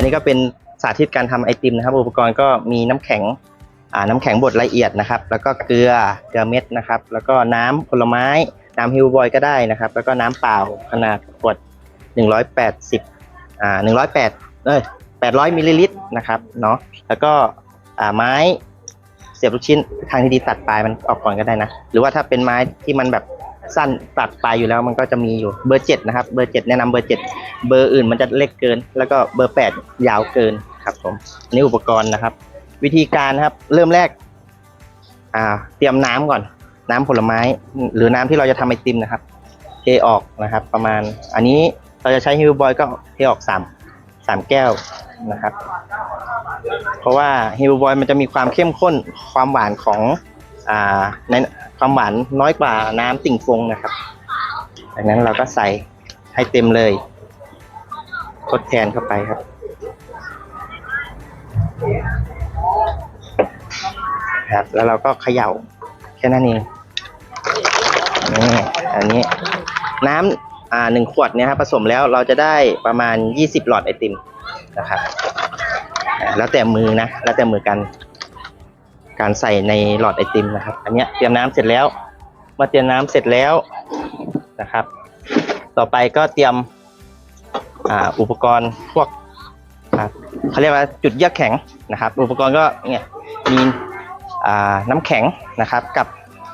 อันนี้ก็เป็นสาธิตการทำไอติมนะครับ อุปกรณ์ก็มีน้ำแข็งอ่าน้ำแข็งบดละเอียดนะครับ แล้วก็เกลือเกลือเม็ดนะครับ แล้วก็น้ำผลไม้น้ำฮิวบอยก็ได้นะครับ แล้วก็น้ำเปล่าขนาดขวด 180อ่า108เอ้ย800มิลลิลิตรนะครับเนาะแล้วก็อ่าไม้เสียบลูกชิ้นทางที่ดีตัดปลายมันออกก่อนก็ได้นะ หรือว่าถ้าเป็นไม้ที่มันแบบ สั้นตัดปลายอยู่แล้วมันก็จะมีอยู่เบอร์เจ็ดนะครับเบอร์เจ็ดแนะนำเบอร์เจ็ดเบอร์อื่นมันจะเล็กเกิน แล้วก็เบอร์แปดยาวเกินครับผมนนี้อุปกรณ์นะครับ วิธีการนะครับเริ่มแรกอ่าเตรียมน้ำก่อน น้ำผลไม้ หรือน้ำที่เราจะทำไอติมนะครับ เทออกนะครับ ประมาณอันนี้เราจะใช้ฮิวบอยก็เทออกสามสามแก้วนะครับ เพราะว่าฮิวบอยมันจะมีความเข้มข้นความหวานของ ในความหวานน้อยกว่าน้ำติ่งฟงนะครับดังนั้นเราก็ใส่ให้เต็มเลย ทดแทนเข้าไปครับ ครับ แล้วเราก็เขย่าแค่นั้นเองนี่อันนี้น้ำอ่าหนึ่งขวดเนี่ยครับผสมแล้วเราจะได้ประมาณ 20 หลอดไอติมนะครับแล้วแต่มือนะ แล้วแต่มือกัน การใส่ในหลอดไอติมนะครับ อันนี้เตรียมน้ำเสร็จแล้วมื่อเตรียมน้ำเสร็จแล้วนะครับ ต่อไปก็เตรียมอ,อุปกรณ์พวกเขาเรียกว่าจุดเยือกแข็งนะครับ อุปกรณ์ก็เนี่ยมีน้ำแข็งนะครับ กับ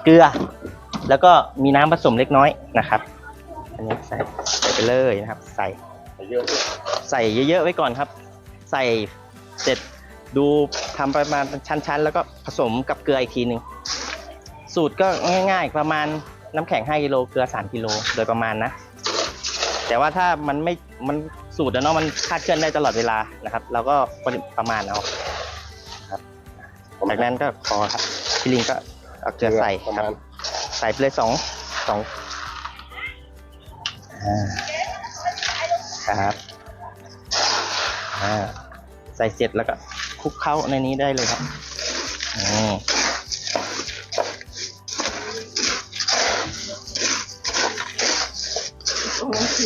เกลือ แล้วก็มีน้ำผสมเล็กน้อยนะครับ อันนี้ใส่ใส่ไปเลยนะครับ ใส่เยอะใส่เยอะๆไว้ก่อนครับ ใส่เสร็จ ดูทำประมาณเป็นชั้นๆ แล้วก็ผสมกับเกลืออีกทีหนึ่งสูตรก็ง่าย ๆ ประมาณน้ำแข็ง 5กิโลเกลือ 3กิโลโดยประมาณนะ แต่ว่าถ้ามันไม่มันสูตรอะเนาะมันคาดเคลื่อนได้ตลอดเวลานะครับเราก็ประมาณเอาครับจากนั้นก็พอครับพี่ลิงก็เอาเกลือใส่ประครัมาบณใส่ไปเลยสองสองอ่าครับอ่าใส่เสร็จแล้วก็ค ลุกเข้าในนี้ได้เลยครับนี่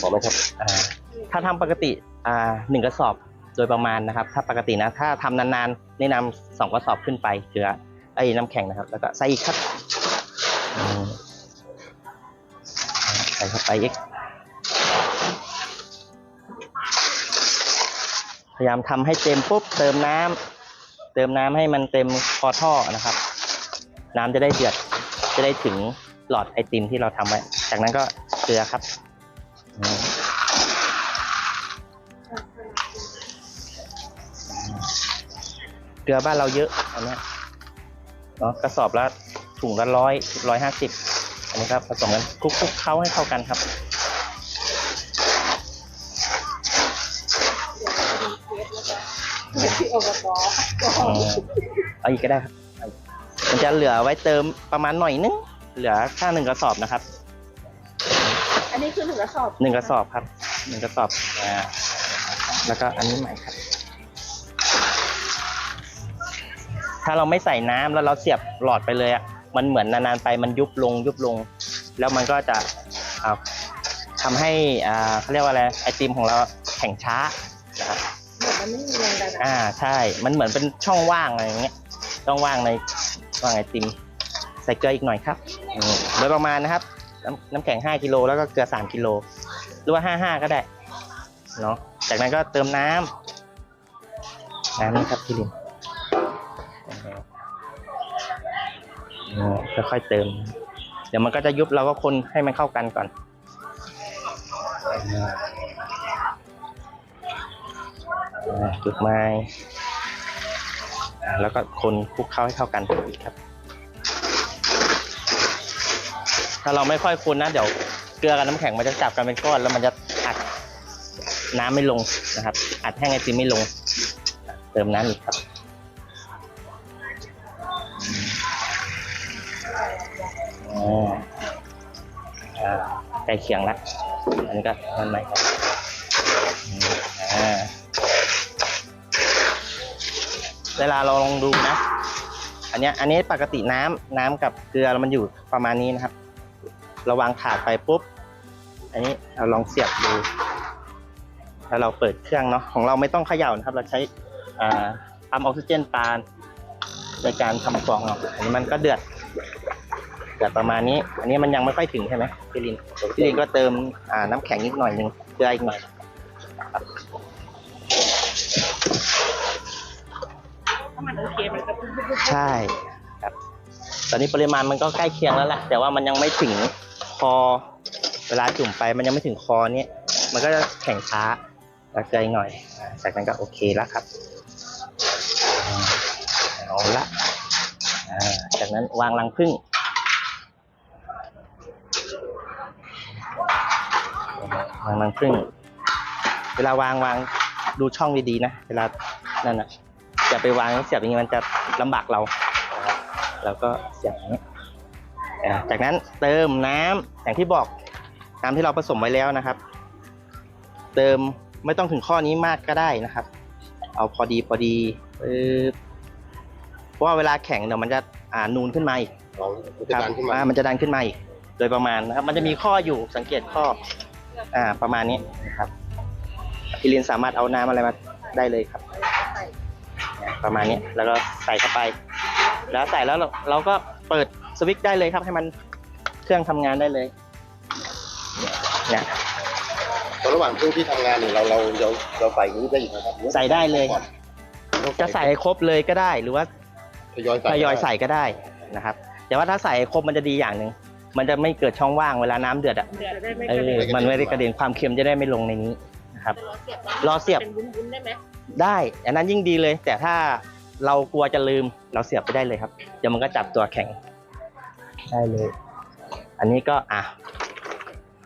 พอไหมครับอ่าถ้าทำปกติอ่าหนึ่งกระสอบโดยประมาณนะครับ ถ้าปกตินะ ถ้าทำนานๆแนะนำสองกระสอบขึ้นไปเกลือไอ้น้ำแข็งนะครับ แล้วก็ใส่อีกครับอืมใส่เข้าไปอีก ยายามทำให้เต็มปุ๊บเติมน้ำเติมน้ำให้มันเต็มคอท่อนะครับ น้ำจะได้เดือดจะได้ถึงหลอดไอติมที่เราทำไว้จากนั้นก็เกลือครับเกลือบ้านเราเยอะอันนี้เนาะกระสอบละถุงละร้อยร้อยห้าสิบอันนี้ครับผสมกันคลุกๆเข้าให้เข้ากันครับ ที่อบตอืมเอาอีกก็ได้ครับเอาอีกมันจะเหลือไว้เติมประมาณหน่อยนึง เหลือค่าหนึ่งกระสอบนะครับอันนี้คือหนึ่งกระสอบหนึ่งกระสอบครับหนึ่งกระสอบอ่าแล้วก็อันนี้ใหม่ครับ ถ้าเราไม่ใส่น้ำแล้วเราเสียบหลอดไปเลยอะมันเหมือนนานๆไปมันยุบลงยุบลง แล้วมันก็จะอ่าทำให้อ่าเขาเรียกว่าอะไรไอติมของเราแข็งช้า แรงดันอะอ่าใช่ มันเหมือนเป็นช่องว่างอะไรอย่างเงี้ยช่องว่างในว่างไอติมใส่เกลืออีกหน่อยครับอืมโดยประมาณนะครับ น้ำน้ำแข็ง5กิโลแล้วก็เกลือ3กิโลหรือว่า5 5ก็ได้เนาะจากนั้นก็เติมน้ำน้ำนี่ครับพี่ลินอืมค่อยๆเติม เดี๋ยวมันก็จะยุบเราก็คนให้มันเข้ากันก่อนอ่า จุดไม้แล้วก็คนคลุกเข้าให้เข้ากันอีกครับ ถ้าเราไม่ค่อยคนนะเดี๋ยวเกลือกับน้ำแข็งมันจะจับกันเป็นก้อนแล้วมันจะอัดน้ำไม่ลงนะครับ อัดแห้งไอติมไม่ลง เติมน้ำอีกครับอืมอ่าใกล้เคียงละอันนี้ก็นั่นไหมครับ เวลาเราลองดูนะ อันนี้อันนี้ปกติน้ำน้ำกับเกลือมันอยู่ประมาณนี้นะครับราวางถาดไปปุ๊บ อันนี้เราลองเสียบดูแล้วเราเปิดเครื่องเนาะของเราไม่ต้องเขย่านะครับ เราใช้อาปั๊มออกซิเจนปานในการทำฟองออกอันนี้มันก็เดือดเดือดประมาณนี้ อันนี้มันยังไม่ค่อยถึงใช่ไหมพี่ลินพี่ลินก็เติมน้ำแข็งอีกหน่อยหนึงเกลืออีกหน่อย ถ้ามันโอเคมันก็ปุ๊บปุ๊บปุ๊บใช่ครับ ตอนนี้ปริมาณมันก็ใกล้เคียงแล้วแหละแต่ว่ามันยังไม่ถึงคอ เวลาจุ่มไปมันยังไม่ถึงคอเนี้ยมันก็จะแข็งช้าแล้วเกลืออีกหน่อยอ่าจากนั้นก็โอเคแล้วครับอ่าเอาละอ่าจากนั้นวางรังผึ้งวางรังผึ้งเวลาวางวางดูช่องดีๆนะ เวลานั่นนะ อย่าไปวางเสียบอย่างนี้มันจะลำบากเรานะครับแล้วก็เสียบอย่างนี้อ่าจากนั้นเติมน้ำอย่างที่บอกน้ำที่เราผสมไว้แล้วนะครับ เติมไม่ต้องถึงข้อนี้มากก็ได้นะครับ เอาพอดีพอดีปึ๊บเพราะว่าเวลาแข็งเดี๋ยวมันจะอ่านูนขึ้นมาอีกเราคจะรับดันขึ้นมาอ่ามันจะดันขึ้นมาอีกโดยประมาณนะครับ มันจะมีข้ออยู่สังเกตข้ออ่าประมาณนี้นะครับพี่ลินสามารถเอาน้ำอะไรมาได้เลยครับ ประมาณนี้แล้วก็ใส่เข้าไป แล้วใส่แล้วเราเราก็เปิดสวิตช์ได้เลยครับ ให้มันเครื่องทำงานได้เลยเนี่ยตอนระหว่างช่วงที่ทำงานเนี่ยเราเราเราเราใส่นี้ได้อีกนะครับใส่ได้เลยก่อนจะใส่ให้ครบเลยก็ได้ หรือว่าทยอยใส่ทยอยใส่ก็ได้นะครับ แต่ว่าถ้าใส่ให้ครบมันจะดีอย่างหนึ่งมันจะไม่เกิดช่องว่างเวลาน้ำเดือดอะเดือดได้ไหมเออมันไม่ได้กระเด็นความเค็มจะได้ไม่ลงในนี้ นะครับรอเสียบ เป็นวุ้นๆได้ไหมได้อันนั้นยิ่งดีเลย แต่ถ้าเรากลัวจะลืมเราเสียบไปได้เลยครับ เดี๋ยวมันก็จับตัวแข็งได้เลย อันนี้ก็อะ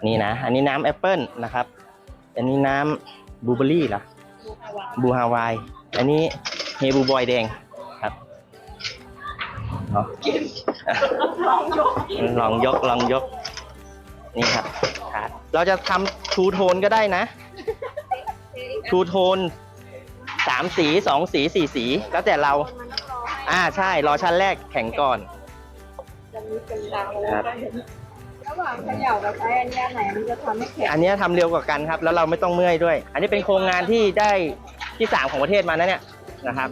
นี่นะ อันนี้น้ำแอปเปิลนะครับ อันนี้น้ำบลูเบอร์รี่เหรอดูฮาวาบลูฮาวาย อันนี้เฮบูบอยแดงครับเนาะลองยกลองยกลองยกนี่ครับครับ เราจะทำทูโทนก็ได้นะ ทูโทนสามสีสองสีสี่สี แล้วแต่เรามันต้องรอให้อ่าใช่รอชั้นแรกแข็งก่อนจะมีเป็นรางเลยครับระหว่างเขย่ากับใช้อันเนี้ยไหนมันจะทำให้แข็งอันเนี้ยทำเร็วกว่ากันครับ แล้วเราไม่ต้องเมื่อยด้วย อันนี้เป็นโครงงานที่ได้ที่สามของประเทศมานะเนี่ยนะครับ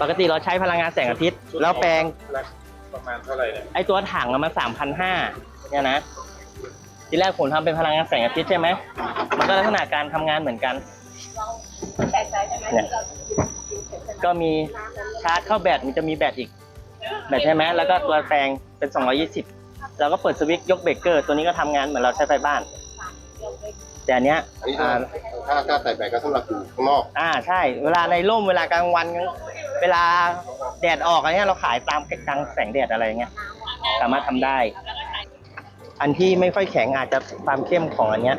ปกติเราใช้พลังงานแสงอาทิตย์ แล้วแปลงประมาณเท่าไหร่เนี่ยไอตัวถังอะมันสามพันห้าเนี่ยนะ ทีแรกผมทำเป็นพลังงานแสงอาทิตย์ใช่ไหม มันก็ลักษณะการทำงานเหมือนกันแตกใจใช่ไหมเนี่ยก็มีชาร์จเข้าแบตมันจะมีแบตอีก แบตใช่ไหมแล้วก็ตัวแปลงเป็น 220 เราก็เปิดสวิตช์ยกเบรกเกอร์ ตัวนี้ก็ทำงานเหมือนเราใช้ไฟบ้าน แต่อันเนี้ยอันนี้อ่าถ้าถ้าใส่แบตก็สำหรับอยู่ข้างนอกอ่าใช่ เวลาในร่มเวลากลางวัน เวลาแดดออกอะไรเงี้ยเราขายตามกลางแสงแดดอะไรเงี้ยสามารถทำได้ อันที่ไม่ค่อยแข็งอาจจะความเข้มของอันเนี้ย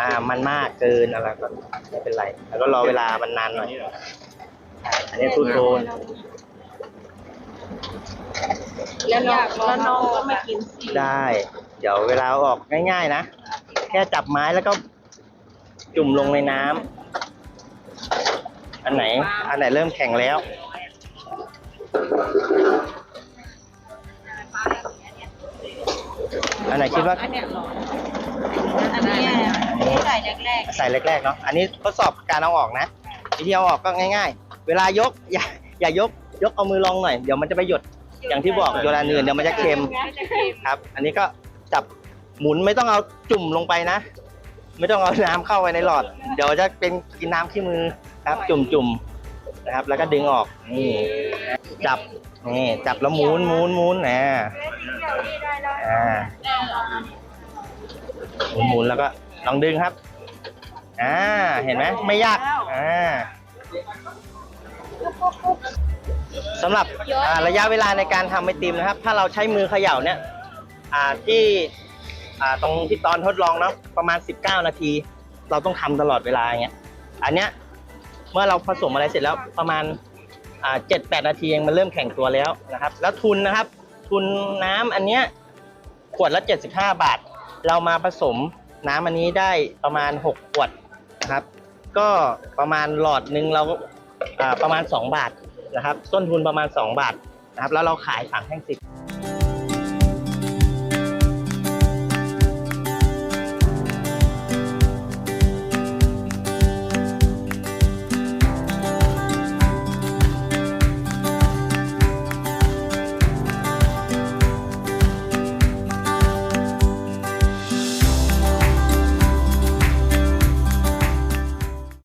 อ่ามันมากเกินอะไรก็ไม่เป็นไร แล้วก็รอเวลามันนานหน่อยอันนี้ทูโทนแล้วน้องแล้วน้องก็ไม่กินสีได้ เดี๋ยวเวลาเอาออกง่ายๆนะ แค่จับไม้แล้วก็จุ่มลงในน้ำอันไหน อันไหนเริ่มแข็งแล้ว อันไหนคิดว่า อันเนี้ยหรอ อันเนี้ยใส่แรกใส่แรกๆเนาะ อันนี้ทดสอบการเอาออกนะวิธีเอาออกก็ง่าย ๆ เวลายกอย่าอย่ายกยกเอามือลองหน่อย เดี๋ยวมันจะไปหยดอย่างที่บอกโยนอันอื่นเดี๋ยวมันจะเค็มครับ อันนี้ก็จับหมุนไม่ต้องเอาจุ่มลงไปนะ ไม่ต้องเอาน้ำเข้าไปในหลอด เดี๋ยวจะเป็นกินน้ำขี้มือครับ จุ่มจุ่มๆนะครับ แล้วก็ดึงออกนี่จับนี่จับแล้วหมุนหมุนหมุนนะอ่า หมุนหมุนแล้วก็ลองดึงครับ อ่า เห็นไหมไม่ยาก อ่าสำหรับระยะเวลาในการทำไอติมนะครับ ถ้าเราใช้มือเขย่าเนี่ยอ่าที่อ่าตรงที่ตอนทดลองเนาะประมาณ 19 นาที เราต้องทำตลอดเวลาอย่างเงี้ยอันเนี้ยเมื่อเราผสมอะไรเสร็จแล้วประมาณเจ็ดแปดนาทีเองมันเริ่มแข็งตัวแล้วนะครับ แล้วทุนนะครับ ทุนน้ำอันเนี้ยขวดละ 75 บาท เรามาผสมน้ำอันนี้ได้ประมาณ 6 ขวดนะครับ ก็ประมาณหลอดหนึ่งเราก็ประมาณ 2 บาทนะครับ ต้นทุนประมาณ 2 บาทนะครับ แล้วเราขายสามแท่งสิบ